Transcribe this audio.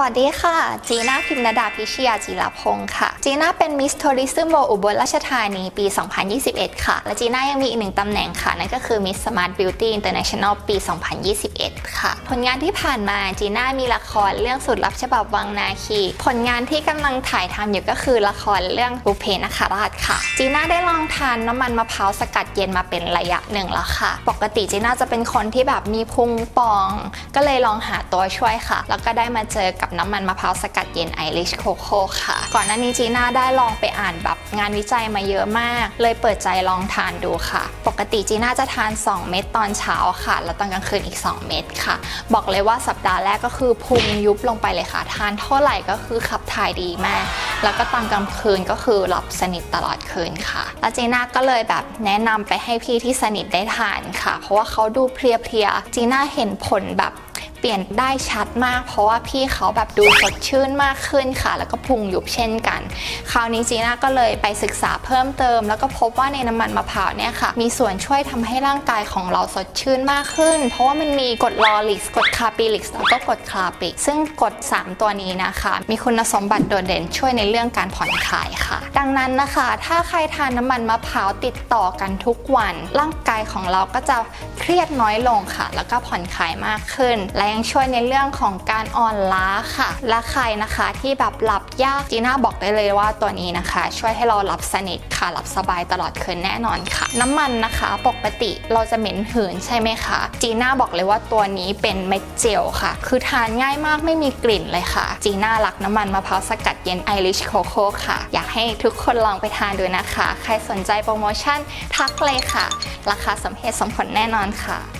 สวัสดีค่ะ จีน่าพิมนดาพิชยาจิรพงศ์ค่ะ จีน่าเป็นมิสทัวริซึมโบอุบลราชธานีปี 2021 ค่ะ และจีน่ายังมีอีกหนึ่งตำแหน่งค่ะ นั่นก็คือมิสสมาร์ทบิวตี้อินเตอร์เนชั่นแนลปี 2021 ค่ะ ผลงานที่ผ่านมาจีน่ามีละครเรื่องสุดลับฉบับวังนาคี ผลงานที่กำลังถ่ายทำอยู่ก็คือละครเรื่องบุพเพนคราชค่ะ จีน่าได้ลองทานน้ำมันมะพร้าวสกัดเย็นมาเป็นระยะหนึ่งแล้วค่ะ ปกติจีน่าจะเป็นคนที่แบบมีพุงป่อง ก็เลยลองหาตัวช่วยค่ะ แล้วก็ได้มาเจอกับน้ำมันมะพร้าวสกัดเย็นไอริชโคโค่ค่ะ ก่อนหน้านี้จีน่าได้ลองไปอ่านแบบงานวิจัยมาเยอะมาก เลยเปิดใจลองทานดูค่ะ ปกติจีน่าจะทาน 2 เม็ดตอนเช้าค่ะ แล้วตอนกลางคืนอีก 2 เม็ดค่ะ บอกเลยว่าสัปดาห์แรกก็คือพุงยุบลงไปเลยค่ะ ทานเท่าไหร่ก็คือขับถ่ายดีมาก แล้วก็ตอนกลางคืนก็คือหลับสนิทตลอดคืนค่ะ แล้วจีน่าก็เลยแบบแนะนำไปให้พี่ที่สนิทได้ทานค่ะ เพราะว่าเขาดูเพลียๆจีน่าเห็นผลแบบ เปลี่ยนได้ชัดมาก เพราะว่าพี่เขาแบบดูสดชื่นมากขึ้นค่ะ แล้วก็พุงยุบเช่นกัน คราวนี้จีน่าก็เลยไปศึกษาเพิ่มเติม แล้วก็พบว่าในน้ำมันมะพร้าวเนี่ยค่ะ มีส่วนช่วยทำให้ร่างกายของเราสดชื่นมากขึ้น เพราะว่ามันมีกรดลอริกกรดคาปิลิกแล้วก็กรดคลาปิกซึ่งกรด3 ตัวนี้นะคะ มีคุณสมบัติโดดเด่นช่วยในเรื่องการผ่อนคลายค่ะ ดังนั้นนะคะ ถ้าใครทานน้ำมันมะพร้าวติดต่อกันทุกวัน ร่างกายของเราก็จะเครียดน้อยลงค่ะ แล้วก็ผ่อนคลายมากขึ้นและยังช่วยในเรื่องของการอ่อนล้าค่ะและใครนะคะที่แบบหลับยากจีน่าบอกได้เลยว่าตัวนี้นะคะ ช่วยให้เราหลับสนิทค่ะหลับสบายตลอดคืนแน่นอนค่ะ น้ำมันนะคะปกติเราจะเหม็นหืนใช่ไหมคะจีน่าบอกเลยว่าตัวนี้เป็นเม็ดเจลค่ะ คือทานง่ายมากไม่มีกลิ่นเลยค่ะ จีน่ารักน้ำมันมะพร้าวสกัดเย็นไอริชโคโค่ค่ะ อยากให้ทุกคนลองไปทานดูนะคะ ใครสนใจโปรโมชั่นทักเลยค่ะ ราคาสมเหตุสมผลแน่นอนค่ะ